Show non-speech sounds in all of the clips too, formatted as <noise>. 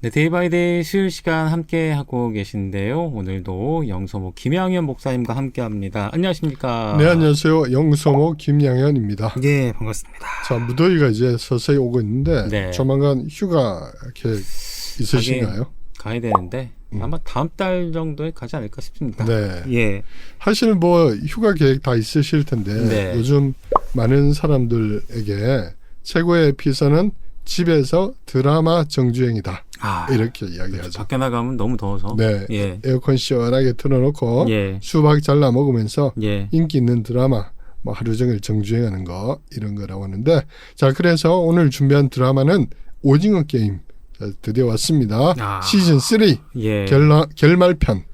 네, 데이 바이 데이 수요일 시간 함께 하고 계신데요. 오늘도 영서모 김양현 목사님과 함께 합니다. 안녕하십니까? 네 안녕하세요 영성호 김양현입니다. 예, 반갑습니다. 자 무더위가 이제 서서히 오고 있는데 네. 조만간 휴가 계획 있으신가요? 가야 되는데 음. 아마 다음 달 정도에 가지 않을까 싶습니다. 네. 예. 사실 뭐 휴가 계획 다 있으실 텐데 네. 요즘 많은 사람들에게 최고의 피서는 집에서 드라마 정주행이다 아, 이렇게 이야기하죠. 밖에 나가면 너무 더워서. 네. 예. 에어컨 시원하게 틀어놓고 예. 수박 잘라 먹으면서 예. 인기 있는 드라마 뭐 하루 종일 정주행하는 거 이런 거라고 하는데 자 그래서 오늘 준비한 드라마는 오징어 게임 자, 드디어 왔습니다 아. 시즌 3 예. 결라, 결말편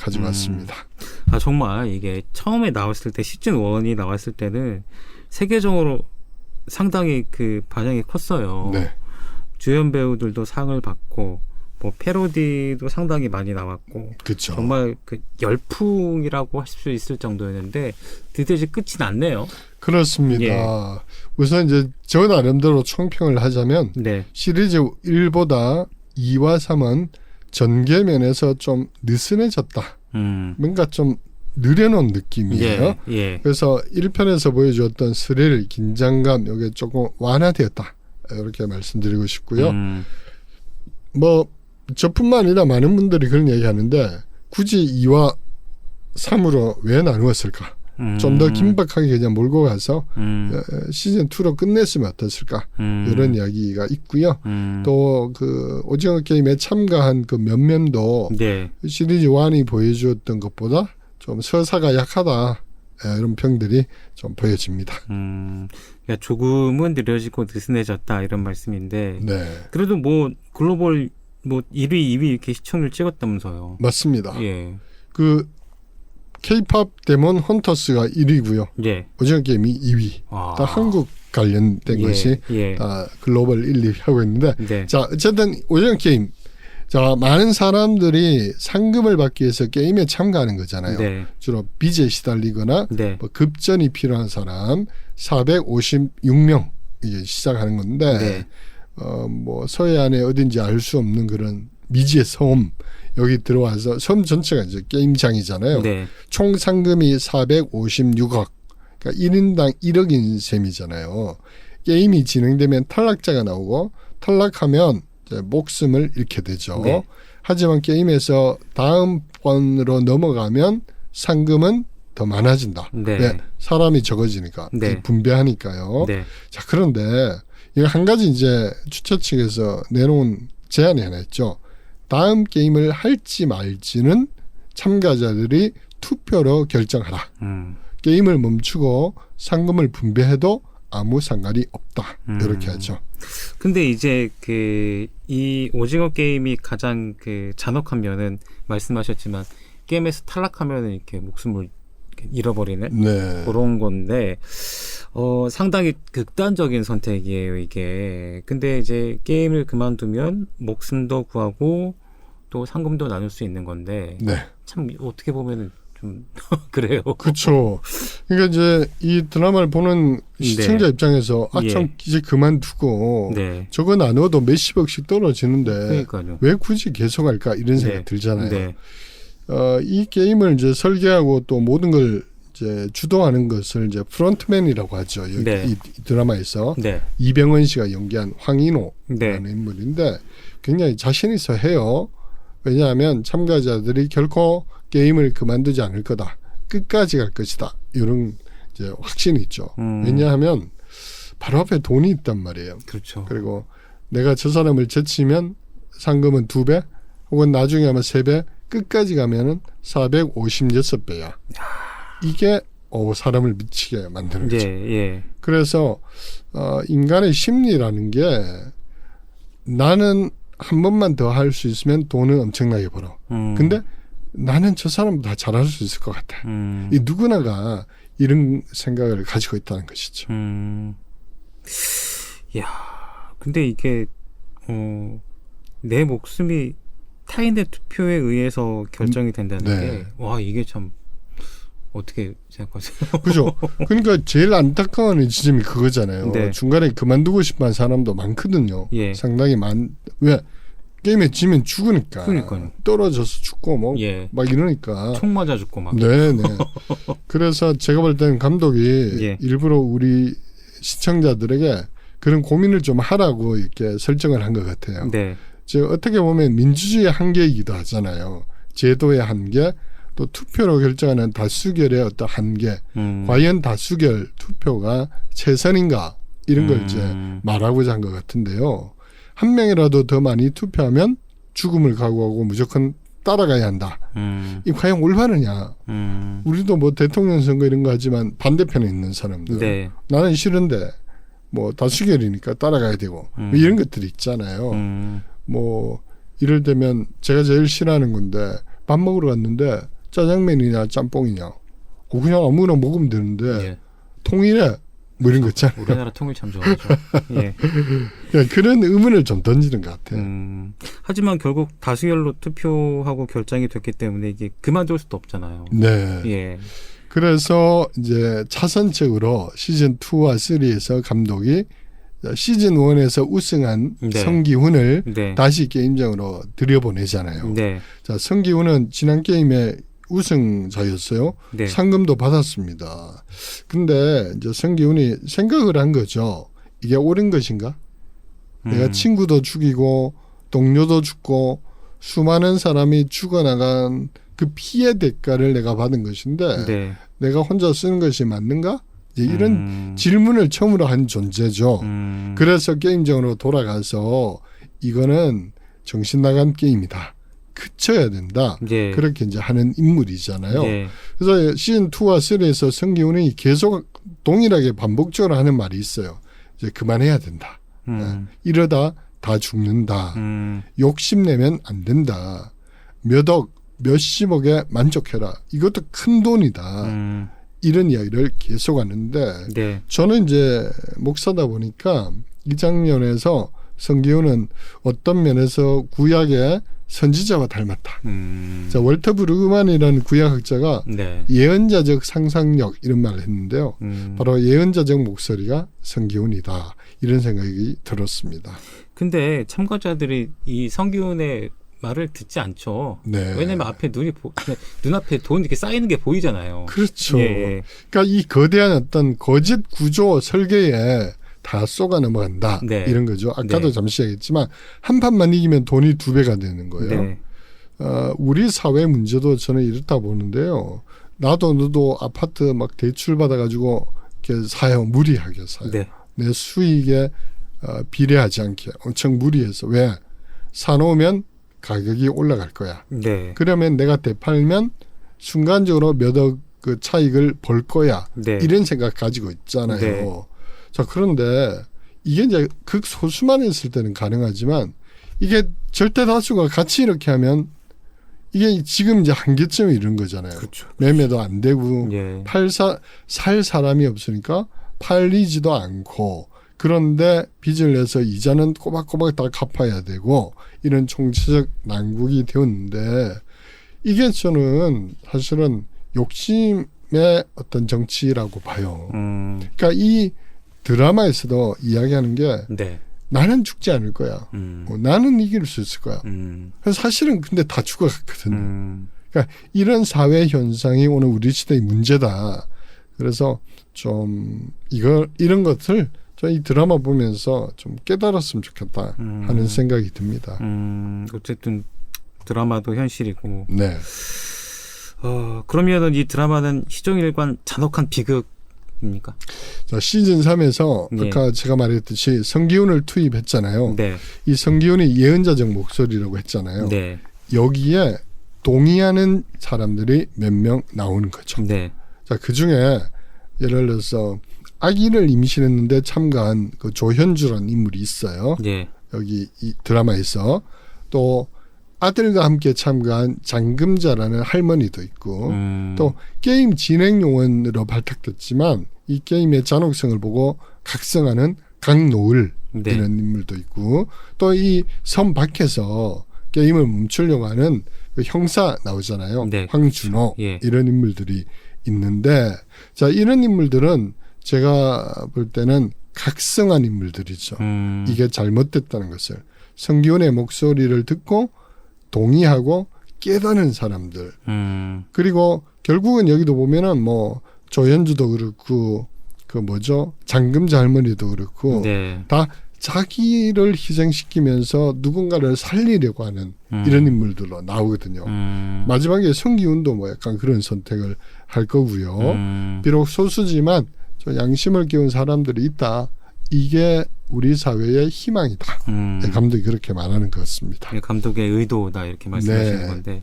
가지고 음. 왔습니다 아 정말 이게 처음에 나왔을 때 시즌 1이 나왔을 때는 세계적으로 상당히 그 반향이 컸어요. 네 주연 배우들도 상을 받고 뭐 패러디도 상당히 많이 나왔고 그렇죠 정말 그 열풍이라고 할 수 있을 정도였는데 드디어 이제 끝이 났네요. 그렇습니다 예. 우선 이제 저 나름대로 총평을 하자면 네. 시리즈 1보다 2와 3은 전개면에서 좀 느슨해졌다 음. 뭔가 좀 느려놓은 느낌이에요 예. 예. 그래서 1편에서 보여주었던 스릴, 긴장감 이게 조금 완화되었다. 이렇게 말씀드리고 싶고요. 음. 뭐 저뿐만 아니라 많은 분들이 그런 얘기하는데 굳이 2와 3으로 왜 나누었을까? 음. 좀더 긴박하게 그냥 몰고 가서 음. 어, 시즌 2로 끝냈으면 어땠을까? 음. 이런 이야기가 있고요. 음. 또그 오징어 게임에 참가한 그 면면도 네. 시리즈 1이 보여주었던 것보다 좀 서사가 약하다. 예, 이런 평들이 좀 보여집니다. 음. 그러니까 조금은 느려지고 느슨해졌다 이런 말씀인데 네, 그래도 뭐 글로벌 뭐 1위, 2위 이렇게 시청률 찍었다면서요. 맞습니다. 예. 그 K-팝 데몬 헌터스가 1위고요. 예. 오징어 게임이 2위. 아. 다 한국 관련된 예, 것이 예. 다 글로벌 1, 2 하고 있는데 네. 자 어쨌든 오징어 게임 자 많은 사람들이 상금을 받기 위해서 게임에 참가하는 거잖아요. 네. 주로 빚에 시달리거나 네. 뭐 급전이 필요한 사람 456명 이게 시작하는 건데 네. 어 뭐 서해안에 어딘지 알 수 없는 그런 미지의 섬 여기 들어와서 섬 전체가 이제 게임장이잖아요. 네. 총 상금이 456억. 그러니까 1인당 1억인 셈이잖아요. 게임이 진행되면 탈락자가 나오고 탈락하면 이제 목숨을 잃게 되죠. 네. 하지만 게임에서 다음 번으로 넘어가면 상금은 더 많아진다. 네. 왜? 사람이 적어지니까 네. 분배하니까요. 네. 자 그런데 이거 한 가지 이제 주최 측에서 내놓은 제안이 하나 있죠. 다음 게임을 할지 말지는 참가자들이 투표로 결정하라. 음. 게임을 멈추고 상금을 분배해도 아무 상관이 없다. 음. 이렇게 하죠. 근데 이제 그 이 오징어 게임이 가장 그 잔혹한 면은 말씀하셨지만 게임에서 탈락하면은 이렇게 목숨을 잃어버리는 네. 그런 건데 어 상당히 극단적인 선택이에요 이게 근데 이제 게임을 그만두면 목숨도 구하고 또 상금도 나눌 수 있는 건데 네. 참 어떻게 보면은 좀 <laughs> 그래요 그렇죠. 그러니까 이제 이 드라마를 보는 시청자 입장에서 아참 예. 이제 그만두고 네 저거 나눠도 몇십억씩 떨어지는데 그러니까요 왜 굳이 계속할까 이런 생각 네. 들잖아요. 네 어, 이 게임을 이제 설계하고 또 모든 걸 이제 주도하는 것을 이제 프론트맨이라고 하죠. 여기 네. 이, 이 드라마에서 네. 이병헌 씨가 연기한 황인호라는 네. 인물인데 굉장히 자신 있어 해요. 왜냐하면 참가자들이 결코 게임을 그만두지 않을 거다. 끝까지 갈 것이다. 이런 이제 확신이 있죠. 음. 왜냐하면 바로 앞에 돈이 있단 말이에요. 그렇죠 그리고 내가 저 사람을 제치면 상금은 두 배, 혹은 나중에 하면 세 배, 끝까지 가면은 456배야. 이게 어, 사람을 미치게 만드는 거죠. 예, 예. 그래서 어, 인간의 심리라는 게 나는 한 번만 더 할 수 있으면 돈을 엄청나게 벌어. 음. 근데 나는 저 사람보다 잘할 수 있을 것 같아. 음. 이 누구나가 이런 생각을 가지고 있다는 것이죠. 음. 야, 근데 이게 어, 내 목숨이 타인의 투표에 의해서 결정이 된다는 네. 게와 이게 참 어떻게 생각하세요? <laughs> 그죠? 그러니까 제일 안타까운 지점이 그거잖아요. 네. 중간에 그만두고 싶어 하는 사람도 많거든요. 예. 상당히 많. 왜 게임에 지면 죽으니까 그러니까요. 떨어져서 죽고 뭐막 예. 이러니까 총 맞아 죽고 막. 네네 <laughs> 그래서 제가 볼 때는 감독이 예. 일부러 우리 시청자들에게 그런 고민을 좀 하라고 이렇게 설정을 한 것 같아요. 네. 즉 어떻게 보면 민주주의의 한계이기도 하잖아요. 제도의 한계, 또 투표로 결정하는 다수결의 어떤 한계, 음. 과연 다수결 투표가 최선인가 이런 걸 이제 음. 말하고자 한 것 같은데요. 한 명이라도 더 많이 투표하면 죽음을 각오하고 무조건 따라가야 한다. 음. 이 과연 올바르냐? 음. 우리도 뭐 대통령 선거 이런 거 하지만 반대편에 있는 사람들 네. 나는 싫은데 뭐 다수결이니까 따라가야 되고 음. 뭐 이런 것들이 있잖아요. 음. 뭐 이럴 때면 제가 제일 싫어하는 건데 밥 먹으러 갔는데 짜장면이냐 짬뽕이냐 어, 그냥 아무거나 먹으면 되는데 예. 통일해 뭐 이런 거 있잖아요. 우리나라 통일 참 좋아하죠. <laughs> 예. 그러니까 그런 의문을 좀 던지는 것 같아요. 음. 하지만 결국 다수결로 투표하고 결정이 됐기 때문에 이게 그만둘 수도 없잖아요. 네. 예. 그래서 이제 차선책으로 시즌 2와 3에서 감독이 시즌 1에서 우승한 네. 성기훈을 네. 다시 게임장으로 들여보내잖아요. 네. 자, 성기훈은 지난 게임에 우승자였어요. 네. 상금도 받았습니다. 근데 이제 성기훈이 생각을 한 거죠. 이게 옳은 것인가? 내가 음. 친구도 죽이고 동료도 죽고 수많은 사람이 죽어나간 그 피해 대가를 내가 받은 것인데 네. 내가 혼자 쓰는 것이 맞는가? 이런 음. 질문을 처음으로 한 존재죠. 음. 그래서 게임장으로 돌아가서 이거는 정신 나간 게임이다. 그쳐야 된다. 예. 그렇게 이제 하는 인물이잖아요. 예. 그래서 시즌 2와 3에서 성기훈이 계속 동일하게 반복적으로 하는 말이 있어요. 이제 그만해야 된다. 음. 이러다 다 죽는다. 음. 욕심내면 안 된다. 몇 억, 몇십억에 만족해라. 이것도 큰 돈이다. 음. 이런 이야기를 계속 하는데 네. 저는 이제 목사다 보니까 이 장면에서 성기훈은 어떤 면에서 구약의 선지자와 닮았다. 음. 자, 월터 브루그만이라는 구약학자가 네. 예언자적 상상력 이런 말을 했는데요. 음. 바로 예언자적 목소리가 성기훈이다. 이런 생각이 들었습니다. 근데 참가자들이 이 성기훈의 말을 듣지 않죠. 네. 왜냐면 앞에 눈이 보, 눈앞에 돈 이렇게 쌓이는 게 보이잖아요. 그렇죠. 예, 예. 그러니까 이 거대한 어떤 거짓 구조 설계에 다 쏘가 넘어간다. 네. 이런 거죠. 아까도 네. 잠시 얘기했지만 한 판만 이기면 돈이 두 배가 되는 거예요. 네. 어, 우리 사회 문제도 저는 이렇다 보는데요. 나도 너도 아파트 막 대출 받아가지고 이렇게 사요. 무리하게 사요. 네. 내 수익에 어, 비례하지 않게 엄청 무리해서 왜 사놓으면 가격이 올라갈 거야. 네. 그러면 내가 되팔면 순간적으로 몇억 그 차익을 벌 거야. 네. 이런 생각 가지고 있잖아요. 네. 자 그런데 이게 이제 극소수만 있을 때는 가능하지만 이게 절대 다수가 같이 이렇게 하면 이게 지금 이제 한계점에 이른 거잖아요. 그렇죠. 매매도 안 되고 예. 팔사 살 사람이 없으니까 팔리지도 않고 그런데 빚을 내서 이자는 꼬박꼬박 다 갚아야 되고 이런 총체적 난국이 되었는데 이게 저는 사실은 욕심의 어떤 정치라고 봐요. 음. 그러니까 이 드라마에서도 이야기하는 게 네. 나는 죽지 않을 거야. 음. 어, 나는 이길 수 있을 거야. 음. 사실은 근데 다 죽어갔거든요. 음. 이런 사회 현상이 오늘 우리 시대의 문제다. 그래서 좀 이거 이런 것을 저이 드라마 보면서 좀 깨달았으면 좋겠다 음. 하는 생각이 듭니다. 음. 어쨌든 드라마도 현실이고. 네, 어, 그러면은 이 드라마는 시종일관 잔혹한 비극 입니까? 자 시즌 3에서 예. 아까 제가 말했듯이 성기훈을 투입했잖아요. 네. 이 성기훈이 예언자적 목소리라고 했잖아요. 네. 여기에 동의하는 사람들이 몇 명 나오는 거죠. 네. 자, 그 중에 예를 들어서 아기를 임신했는데 참가한 그 조현주라는 인물이 있어요. 예. 여기 이 드라마에서 또 아들과 함께 참가한 장금자라는 할머니도 있고 음. 또 게임 진행 요원으로 발탁됐지만 이 게임의 잔혹성을 보고 각성하는 강노을 네. 이런 인물도 있고 또 이 섬 밖에서 게임을 멈추려고 하는 그 형사 나오잖아요. 네, 황준호 예. 이런 인물들이 있는데 자 이런 인물들은 제가 볼 때는 각성한 인물들이죠. 음. 이게 잘못됐다는 것을 성기훈의 목소리를 듣고 동의하고 깨닫는 사람들 음, 그리고 결국은 여기도 보면은 뭐 조현주도 그렇고 그 뭐죠 장금자 할머니도 그렇고 네. 다 자기를 희생시키면서 누군가를 살리려고 하는 음. 이런 인물들로 나오거든요. 음, 마지막에 성기훈도 뭐 약간 그런 선택을 할 거고요. 음, 비록 소수지만 저 양심을 끼운 사람들이 있다. 이게 우리 사회의 희망이다. 음. 네, 감독이 그렇게 말하는 것 같습니다. 이 감독의 의도다 이렇게 말씀하시는 네. 건데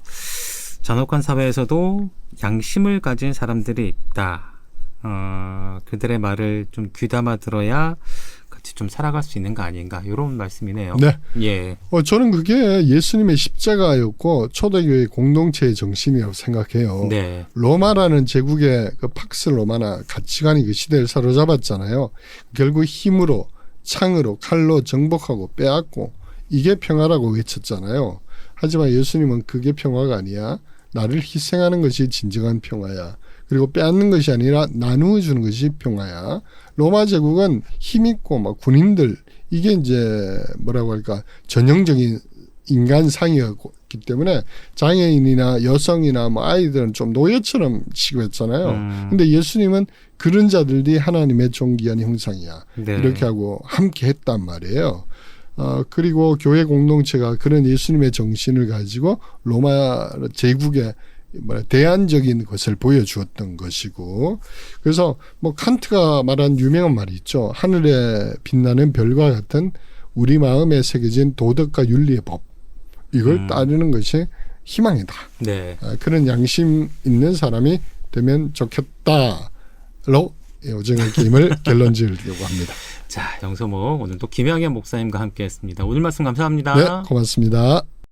잔혹한 사회에서도 양심을 가진 사람들이 있다. 어, 그들의 말을 좀 귀담아 들어야 같이 좀 살아갈 수 있는 거 아닌가 이런 말씀이네요. 네. 예. 어, 저는 그게 예수님의 십자가였고 초대교회 공동체의 정신이라고 생각해요. 네. 로마라는 제국의 그 팍스 로마나 가치관이 그 시대를 사로잡았잖아요. 결국 힘으로 창으로 칼로 정복하고 빼앗고 이게 평화라고 외쳤잖아요. 하지만 예수님은 그게 평화가 아니야. 나를 희생하는 것이 진정한 평화야. 그리고 빼앗는 것이 아니라 나누어 주는 것이 평화야. 로마 제국은 힘 있고 막 군인들 이게 이제 뭐라고 할까 전형적인 인간상이었기 때문에 장애인이나 여성이나 뭐 아이들은 좀 노예처럼 취급했잖아요. 음, 근데 예수님은 그런 자들이 하나님의 존귀한 형상이야. 네. 이렇게 하고 함께 했단 말이에요. 어, 그리고 교회 공동체가 그런 예수님의 정신을 가지고 로마 제국의 뭐라 대안적인 것을 보여주었던 것이고 그래서 뭐 칸트가 말한 유명한 말이 있죠. 하늘에 빛나는 별과 같은 우리 마음에 새겨진 도덕과 윤리의 법 이걸 음. 따르는 것이 희망이다. 네. 아, 그런 양심 있는 사람이 되면 좋겠다로 오징어 게임을 <laughs> 결론 지으려고 합니다. 자, 영서모 오늘 또 김양현 목사님과 함께했습니다. 오늘 말씀 감사합니다. 네, 고맙습니다.